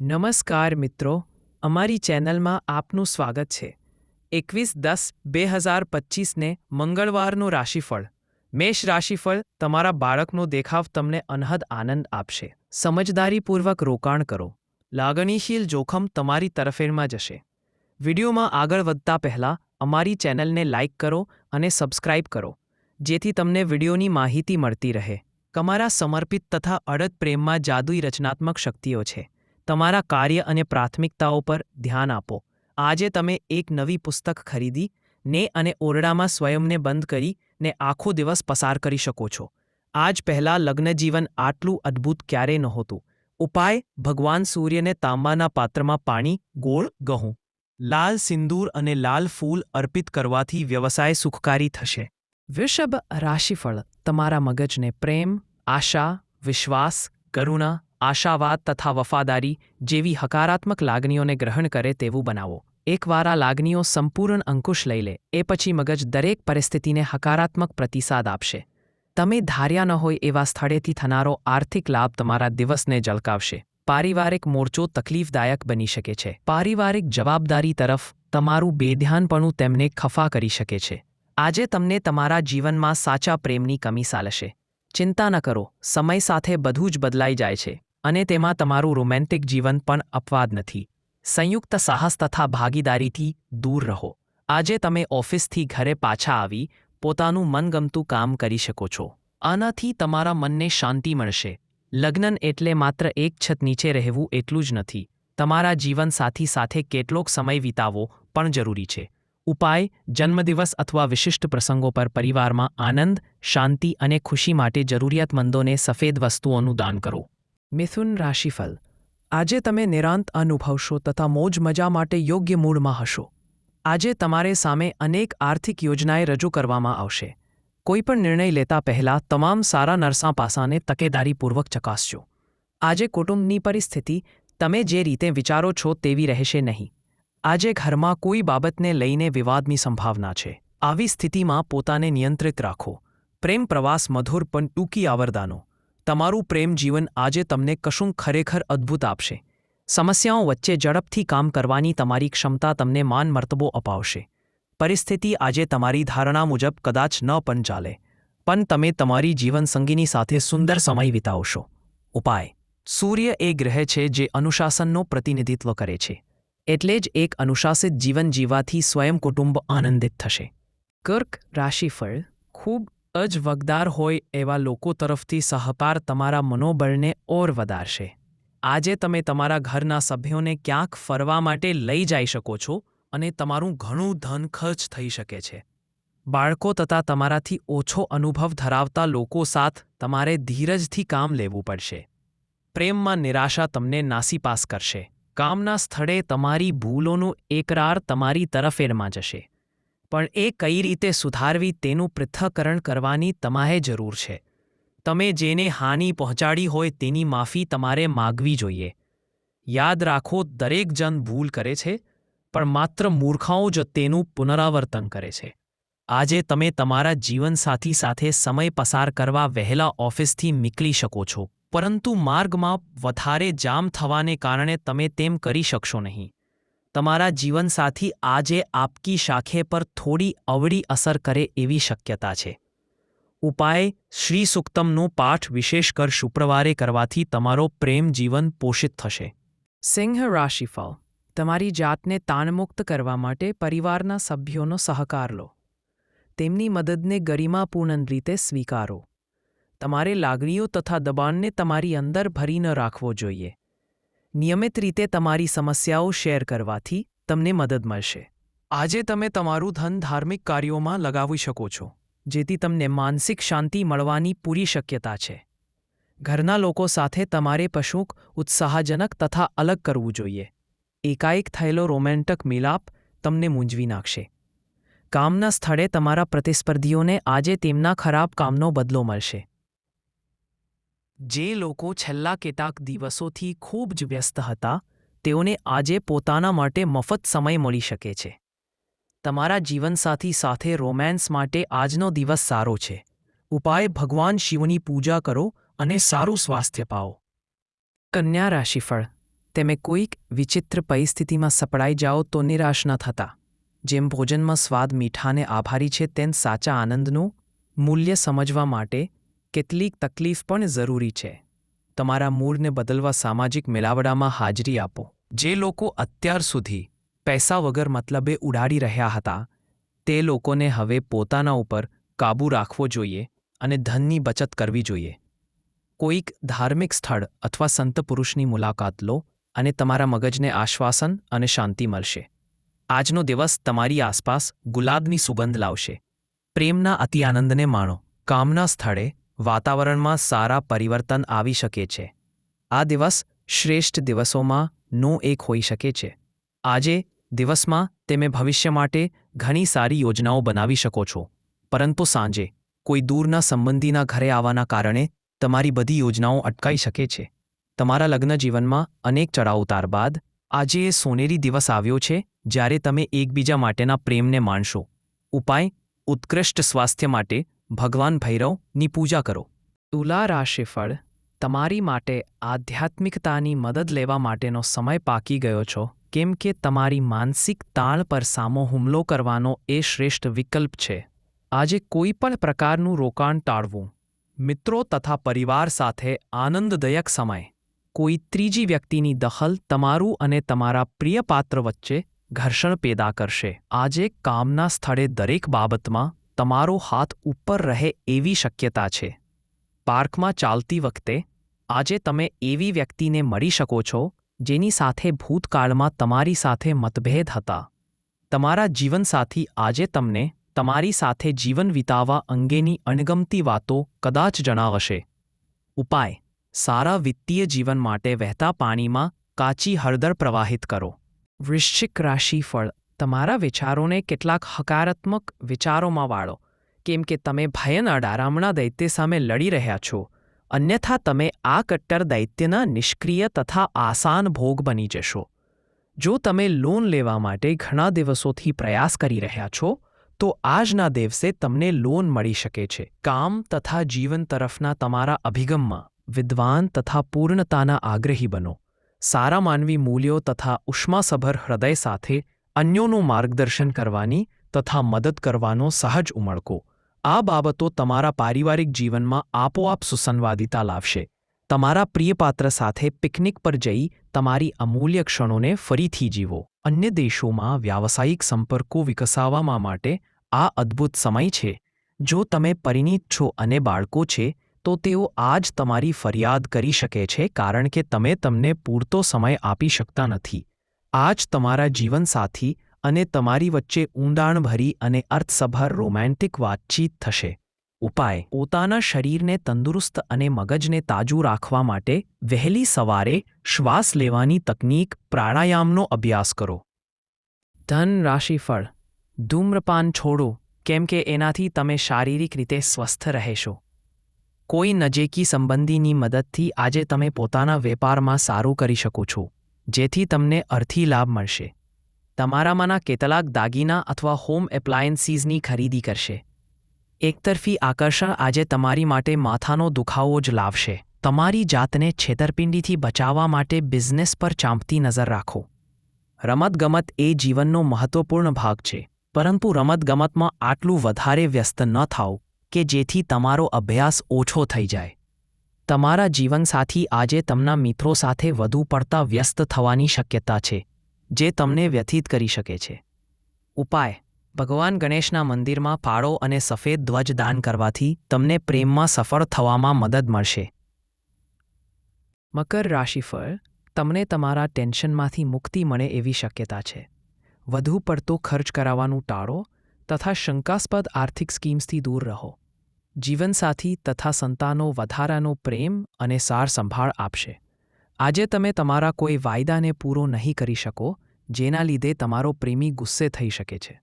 નમસ્કાર મિત્રો, અમારી ચેનલમાં આપનું સ્વાગત છે. એકવીસ દસ બે હજાર પચીસને મંગળવારનું રાશિફળ. મેષ રાશિફળ તમારા બાળકનો દેખાવ તમને અનહદ આનંદ આપશે. સમજદારીપૂર્વક રોકાણ કરો. લાગણીશીલ જોખમ તમારી તરફેણમાં જશે. વિડીયોમાં આગળ વધતા પહેલાં અમારી ચેનલને લાઇક કરો અને સબસ્ક્રાઇબ કરો, જેથી તમને વિડીયોની માહિતી મળતી રહે. તમારા સમર્પિત તથા અડદ પ્રેમમાં જાદુઈ રચનાત્મક શક્તિઓ છે. તમારા કાર્ય અને પ્રાથમિકતાઓ પર ધ્યાન આપો. આજે તમે એક નવી પુસ્તક ખરીદી, ને અને ઓરડામાં સ્વયંને બંધ કરી, ને આખો દિવસ પસાર કરી શકો છો. આજ પહેલાં લગ્નજીવન આટલું અદ્ભુત ક્યારેય નહોતું. ઉપાય, ભગવાન સૂર્યને તાંબાના પાત્રમાં પાણી, ગોળ ગહું લાલ સિંદૂર અને લાલ ફૂલ અર્પિત કરવાથી વ્યવસાય સુખકારી થશે. વૃષભ રાશિફળ, તમારા મગજને પ્રેમ, આશા, વિશ્વાસ, કરુણા આશાવાદ તથા વફાદારી જેવી હકારાત્મક લાગણીઓને ગ્રહણ કરે તેવું બનાવો. એકવાર આ લાગણીઓ સંપૂર્ણ અંકુશ લઈ લે, એ પછી મગજ દરેક પરિસ્થિતિને હકારાત્મક પ્રતિસાદ આપશે. તમે ધાર્યા ન હોય એવા સ્થળેથી થનારો આર્થિક લાભ તમારા દિવસને ઝળકાવશે પારિવારિક મોરચો તકલીફદાયક બની શકે છે. પારિવારિક જવાબદારી તરફ તમારું બેધ્યાનપણું તેમને ખફા કરી શકે છે. આજે તમને તમારા જીવનમાં સાચા પ્રેમની કમી સાલશે. ચિંતા ન કરો, સમય સાથે બધું જ બદલાઈ જાય છે. અને તેમાં તમારું રોમેન્ટિક જીવન પણ અપવાદ નથી. સંયુક્ત સાહસ તથા ભાગીદારીથી દૂર રહો. આજે તમે ઓફિસથી ઘરે પાછા આવી પોતાનું મનગમતું કામ કરી શકો છો. આનાથી તમારા મનને શાંતિ મળશે. લગ્ન એટલે માત્ર એક છત નીચે રહેવું એટલું જ નથી. તમારા જીવનસાથી સાથે કેટલોક સમય વિતાવવો પણ જરૂરી છે. ઉપાય, જન્મદિવસ અથવા વિશિષ્ટ પ્રસંગો પર પરિવારમાં આનંદ, શાંતિ અને ખુશી માટે જરૂરિયાતમંદોને સફેદ વસ્તુઓનું દાન કરો. મિથુન રાશિફલ. આજે તમે નિરાંત અનુભવશો તથા મોજ મજા માટે યોગ્ય મૂડમાં હશો. આજે તમારે સામે અનેક આર્થિક યોજનાએ રજૂ કરવામાં આવશે. કોઈપણ નિર્ણય લેતા પહેલાં તમામ સારા નરસા પાસાને તકેદારીપૂર્વક ચકાસજો. આજે કુટુંબની પરિસ્થિતિ તમે જે રીતે વિચારો છો તેવી રહેશે નહીં. આજે ઘરમાં કોઈ બાબતને લઈને વિવાદની સંભાવના છે. આવી સ્થિતિમાં પોતાને નિયંત્રિત રાખો. પ્રેમ પ્રવાસ મધુર પણ ટૂંકી આવરદાનો. તમારું પ્રેમ જીવન આજે તમને કશું ખરેખર અદ્ભુત આપશે. સમસ્યાઓ વચ્ચે ઝડપથી કામ કરવાની તમારી ક્ષમતા તમને માન મર્તબો અપાવશે. પરિસ્થિતિ આજે તમારી ધારણા મુજબ કદાચ ન પણ ચાલે. પણ તમે તમારી જીવનસંગીની સાથે સુંદર સમય વિતાવશો. ઉપાય. સૂર્ય એ ગ્રહ છે જે અનુશાસનનો પ્રતિનિધિત્વ કરે છે. એટલે જ એક અનુશાસિત જીવન જીવવાથી સ્વયં કુટુંબ આનંદિત થશે. કર્ક રાશિફળ ખૂબ જ વગદાર હોય એવા લોકો તરફથી સહકાર તમારા મનોબળને ઓર વધારશે. આજે તમે તમારા ઘરના સભ્યોને ક્યાંક ફરવા માટે લઈ જઈ શકો છો અને તમારું ઘણું ધન ખર્ચ થઈ શકે છે. બાળકો તથા તમારાથી ઓછો અનુભવ ધરાવતા લોકો સાથ તમારે ધીરજથી કામ લેવું પડશે. પ્રેમમાં નિરાશા તમને નાસીપાસ કરશે. કામના સ્થળે તમારી ભૂલોનું એકરાર તમારી તરફેરમાં જશે. પણ એ કઈ રીતે સુધારવી તેનું પૃથ્થકરણ કરવાની તમારે જરૂર છે. તમે જેને હાનિ પહોંચાડી હોય તેની માફી તમારે માગવી જોઈએ. યાદ રાખો, દરેક જન ભૂલ કરે છે, પણ માત્ર મૂર્ખાઓ જ તેનું પુનરાવર્તન કરે છે. આજે તમે તમારા જીવનસાથી સાથે સમય પસાર કરવા વહેલા ઓફિસથી નીકળી શકો છો, પરંતુ માર્ગમાં વધારે જામ થવાને કારણે તમે તેમ કરી શકશો નહીં. તમારા જીવનસાથી આજે આપકી શાખે પર થોડી અવળી અસર કરે એવી શક્યતા છે. ઉપાય શ્રી સુક્તમનો પાઠ વિશેષ કર શુક્રવારે કરવાથી તમારો પ્રેમ જીવન પોષિત થશે. સિંહ રાશિફળ. તમારી જાતને તાણમુક્ત કરવા માટે પરિવારના સભ્યોનો સહકાર લો. તેમની મદદને ગરિમાપૂર્ણ રીતે સ્વીકારો. તમારે લાગણીઓ તથા દબાણને તમારી અંદર ભરી ન રાખવો જોઈએ. નિયમિત રીતે તમારી સમસ્યાઓ શેર કરવાથી તમને મદદ મળશે. આજે તમે તમારું ધન ધાર્મિક કાર્યોમાં લગાવી શકો છો, જેથી તમને માનસિક શાંતિ મળવાની પૂરી શક્યતા છે. ઘરના લોકો સાથે તમારે પશુક ઉત્સાહજનક તથા અલગ કરવું જોઈએ. એકાએક થયેલો રોમેન્ટક મિલાપ તમને મૂંઝવી નાખશે. કામના સ્થળે તમારા પ્રતિસ્પર્ધીઓને આજે તેમના ખરાબ કામનો બદલો મળશે. જે લોકો છેલ્લા કેટલાક દિવસોથી ખૂબ જ વ્યસ્ત હતા, તેઓને આજે પોતાના માટે મફત સમય મળી શકે છે. તમારા જીવનસાથી સાથે રોમેન્સ માટે આજનો દિવસ સારો છે. ઉપાય ભગવાન શિવની પૂજા કરો અને સારું સ્વાસ્થ્ય પાઓ. કન્યા રાશિફળ, તમે કોઈક વિચિત્ર પરિસ્થિતિમાં સપડાઈ જાઓ તો નિરાશ ન થતા. જેમ ભોજનમાં સ્વાદ મીઠાને આભારી છે, તેમ સાચા આનંદનું મૂલ્ય સમજવા માટે કેટલીક તકલીફ પણ જરૂરી છે. તમારા મૂળને બદલવા સામાજિક મેળાવડામાં હાજરી આપો. જે લોકો અત્યાર સુધી પૈસા વગર મતલબે ઉડાડી રહ્યા હતા, તે લોકોને હવે પોતાના ઉપર કાબૂ રાખવો જોઈએ અને ધનની બચત કરવી જોઈએ. કોઈક ધાર્મિક સ્થળ અથવા સંત પુરુષની મુલાકાત લો અને તમારા મગજને આશ્વાસન અને શાંતિ મળશે. આજનો દિવસ તમારી આસપાસ ગુલાબની સુગંધ લાવશે. પ્રેમના અતિ આનંદને માણો. કામના સ્થળે વાતાવરણમાં સારા પરિવર્તન આવી શકે છે. આ દિવસ શ્રેષ્ઠ દિવસોમાં નો એક હોઈ શકે છે. આજે દિવસમાં તમે ભવિષ્ય માટે ઘણી સારી યોજનાઓ બનાવી શકો છો. પરંતુ સાંજે કોઈ દૂરના સંબંધીના ઘરે આવવાના કારણે તમારી બધી યોજનાઓ અટકાઈ શકે છે. તમારા લગ્ન જીવનમાં અનેક ચડાવ ઉતાર બાદ આજે એ સોનેરી દિવસ આવ્યો છે જ્યારે તમે એકબીજા માટેના પ્રેમને માણશો. ઉપાય, ઉત્કૃષ્ટ સ્વાસ્થ્ય માટે ભગવાન ભૈરવની પૂજા કરો. તુલા રાશિફળ તમારી માટે આધ્યાત્મિકતાની મદદ લેવા માટેનો સમય પાકી ગયો છો, કેમ કે તમારી માનસિક તાણ પર સામો હુમલો કરવાનો એ શ્રેષ્ઠ વિકલ્પ છે. આજે કોઈ પણ પ્રકારનું રોકાણ ટાળવું. મિત્રો તથા પરિવાર સાથે આનંદદાયક સમય. કોઈ ત્રીજી વ્યક્તિની દખલ તમારું અને તમારા પ્રિય પાત્ર વચ્ચે ઘર્ષણ પેદા કરશે. આજે કામના સ્થળે દરેક બાબતમાં તમારો હાથ ઉપર રહે એવી શક્યતા છે. પાર્કમાં ચાલતી વખતે, આજે તમે એવી વ્યક્તિને મળી શકો છો, જેની સાથે ભૂતકાળમાં તમારી સાથે મતભેદ હતા. તમારા જીવનસાથી આજે તમને તમારી સાથે જીવન વિતાવવા અંગેની અણગમતી વાતો કદાચ જણાવશે. ઉપાય. સારા વિત્તીય જીવન માટે વહેતા પાણીમાં કાચી હળદર પ્રવાહિત કરો. વૃશ્ચિક રાશિફળ તમારા વિચારોને કેટલાક હકારાત્મક વિચારોમાં વાળો. કેમ કે તમે ભયના ડારામણા દૈત્ય સામે લડી રહ્યા છો. અન્યથા તમે આ કટ્ટર દૈત્યના નિષ્ક્રિય તથા આસાન ભોગ બની જશો. જો તમે લોન લેવા માટે ઘણા દિવસોથી પ્રયાસ કરી રહ્યા છો, તો આજના દિવસે તમને લોન મળી શકે છે. કામ તથા જીવન તરફના તમારા અભિગમમાં વિદ્વાન તથા પૂર્ણતાના આગ્રહી બનો. સારા માનવી મૂલ્યો તથા ઉષ્માસભર હૃદય સાથે અન્યોનું માર્ગદર્શન કરવાની તથા મદદ કરવાનો સહજ ઉમળકો. આ બાબતો તમારા પારિવારિક જીવનમાં આપોઆપ સુસંવાદિતા લાવશે. તમારા પ્રિયપાત્ર સાથે પિકનિક પર જઈ તમારી અમૂલ્ય ક્ષણોને ફરીથી જીવો. અન્ય દેશોમાં વ્યાવસાયિક સંપર્કો વિકસાવવા માટે આ અદ્ભુત સમય છે. જો તમે પરિણીત છો અને બાળકો છે, તો તેઓ આજ તમારી ફરિયાદ કરી શકે છે કારણ કે તમે તમને પૂરતો સમય આપી શકતા નથી. આજ તમારા જીવનસાથી અને તમારી વચ્ચે ઊંડાણભરી અને અર્થસભર રોમેન્ટિક વાતચીત થશે. ઉપાય. પોતાના શરીરને તંદુરસ્ત અને મગજને તાજું રાખવા માટે વહેલી સવારે શ્વાસ લેવાની તકનીક પ્રાણાયામનો અભ્યાસ કરો. ધન રાશિફળ ધૂમ્રપાન છોડો, કેમ કે એનાથી તમે શારીરિક રીતે સ્વસ્થ રહેશો. કોઈ નજીકી સંબંધીની મદદથી આજે તમે પોતાના વેપારમાં સારું કરી શકો છો. જેથી તમને અર્થી લાભ મળશે. તમારામાંના કેટલાક દાગીના અથવા હોમ એપ્લાયન્સીસની ખરીદી કરશે. એકતરફી આકર્ષણ આજે તમારી માટે માથાનો દુખાવો જ લાવશે. તમારી જાતને છેતરપિંડીથી બચાવવા માટે બિઝનેસ પર ચાંપતી નજર રાખો. રમતગમત એ જીવનનો મહત્વપૂર્ણ ભાગ છે. પરંતુ રમતગમતમાં આટલું વધારે વ્યસ્ત ન થાઓ કે જેથી તમારો અભ્યાસ ઓછો થઈ જાય. તમારા જીવનસાથી આજે તમના મિત્રો સાથે વધુ પડતા વ્યસ્ત થવાની શક્યતા છે, જે તમને વ્યથિત કરી શકે છે. ઉપાય. ભગવાન ગણેશના મંદિરમાં પાળો અને સફેદ ધ્વજ દાન કરવાથી તમને પ્રેમમાં સફળ થવામાં મદદ મળશે. મકર રાશિફળ. તમને તમારા ટેન્શનમાંથી મુક્તિ મળે એવી શક્યતા છે. વધુ પડતો ખર્ચ કરાવવાનું ટાળો તથા શંકાસ્પદ આર્થિક સ્કીમ્સથી દૂર રહો. જીવનસાથી તથા સંતાનો વધારાનો પ્રેમ અને સાર સંભાળ આપશે. આજે તમે તમારા કોઈ વાયદાને પૂરો નહીં કરી શકો, જેના લીધે તમારો પ્રેમી ગુસ્સે થઈ શકે છે.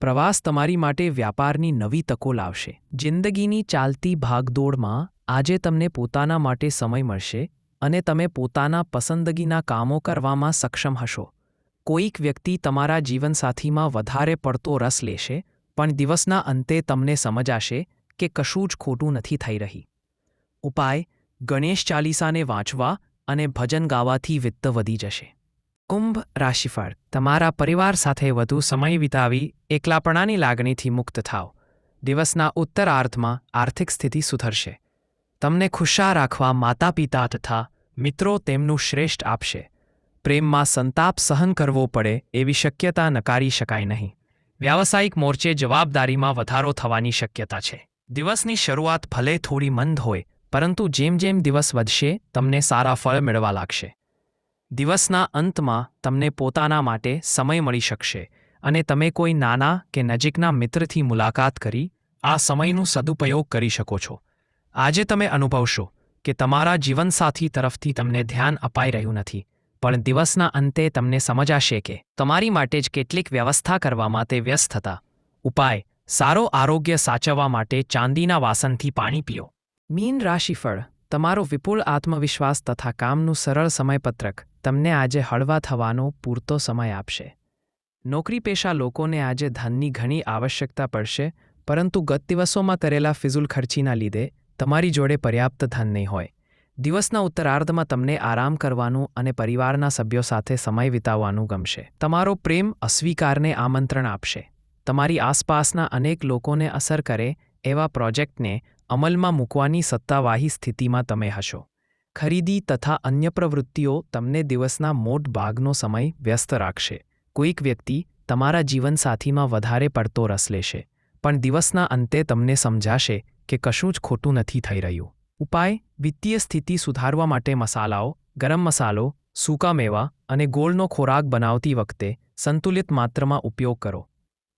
પ્રવાસ તમારી માટે વ્યાપારની નવી તકો લાવશે. જિંદગીની ચાલતી ભાગદોડમાં આજે તમને પોતાના માટે સમય મળશે અને તમે પોતાના પસંદગીના કામો કરવામાં સક્ષમ હશો. કોઈક વ્યક્તિ તમારા જીવનસાથીમાં વધારે પડતો રસ લેશે, પણ દિવસના અંતે તમને સમજાશે કે કશું જ ખોટું નથી થઈ રહી. ઉપાય, ગણેશ ચાલીસાને વાંચવા અને ભજન ગાવાથી વિત્ત વધી જશે. કુંભ રાશિફળ, તમારા પરિવાર સાથે વધુ સમય વિતાવી એકલાપણાની લાગણીથી મુક્ત થાવ. દિવસના ઉત્તરાર્ધમાં આર્થિક સ્થિતિ સુધરશે. તમને ખુશા રાખવા માતા પિતા તથા મિત્રો તેમનું શ્રેષ્ઠ આપશે. પ્રેમમાં સંતાપ સહન કરવો પડે એવી શક્યતા નકારી શકાય નહીં. વ્યાવસાયિક મોરચે જવાબદારીમાં વધારો થવાની શક્યતા છે. દિવસની શરૂઆત ભલે થોડી મંદ હોય, પરંતુ જેમ જેમ દિવસ વધશે, તમને સારા ફળ મેળવા લાગશે. દિવસના અંતમાં તમને પોતાના માટે સમય મળી શકશે, અને તમે કોઈ નાના કે નજીકના મિત્રથી મુલાકાત કરી, આ સમયનું સદુપયોગ કરી શકો છો. આજે તમે અનુભવશો કે તમારા જીવનસાથી તરફથી તમને ધ્યાન અપાઈ રહ્યું નથી, પણ દિવસના અંતે તમને સમજાશે કે તમારી માટે જ કેટલીક વ્યવસ્થા કરવામાં તે વ્યસ્ત હતા. ઉપાય સારો આરોગ્ય સાચવવા માટે ચાંદીના વાસનથી પાણી પીઓ. મીન રાશિફળ, તમારો વિપુલ આત્મવિશ્વાસ તથા કામનું સરળ સમયપત્રક તમને આજે હળવા થવાનો પૂરતો સમય આપશે. નોકરી પેશા લોકોને આજે ધનની ઘણી આવશ્યકતા પડશે, પરંતુ ગત દિવસોમાં કરેલા ફિઝુલ ખર્ચીના લીધે તમારી જોડે પર્યાપ્ત ધન નહીં હોય. દિવસના ઉત્તરાર્ધમાં તમને આરામ કરવાનું અને પરિવારના સભ્યો સાથે સમય વિતાવવાનું ગમશે. તમારો પ્રેમ અસ્વીકારને આમંત્રણ આપશે. તમારી આસપાસના અનેક લોકોને અસર કરે એવા પ્રોજેક્ટને અમલમાં મૂકવાની સત્તાવાહી સ્થિતિમાં તમે હશો. ખરીદી તથા અન્ય પ્રવૃત્તિઓ તમને દિવસના મોટ ભાગનો સમય વ્યસ્ત રાખશે. કોઈક વ્યક્તિ તમારા જીવનસાથીમાં વધારે પડતો રસ લેશે, પણ દિવસના અંતે તમને સમજાશે કે કશું જ ખોટું નથી થઈ રહ્યું. ઉપાય, વિત્તીય સ્થિતિ સુધારવા માટે મસાલાઓ, ગરમ મસાલો, સૂકા મેવા અને ગોળનો ખોરાક બનાવતી વખતે સંતુલિત માત્રામાં ઉપયોગ કરો.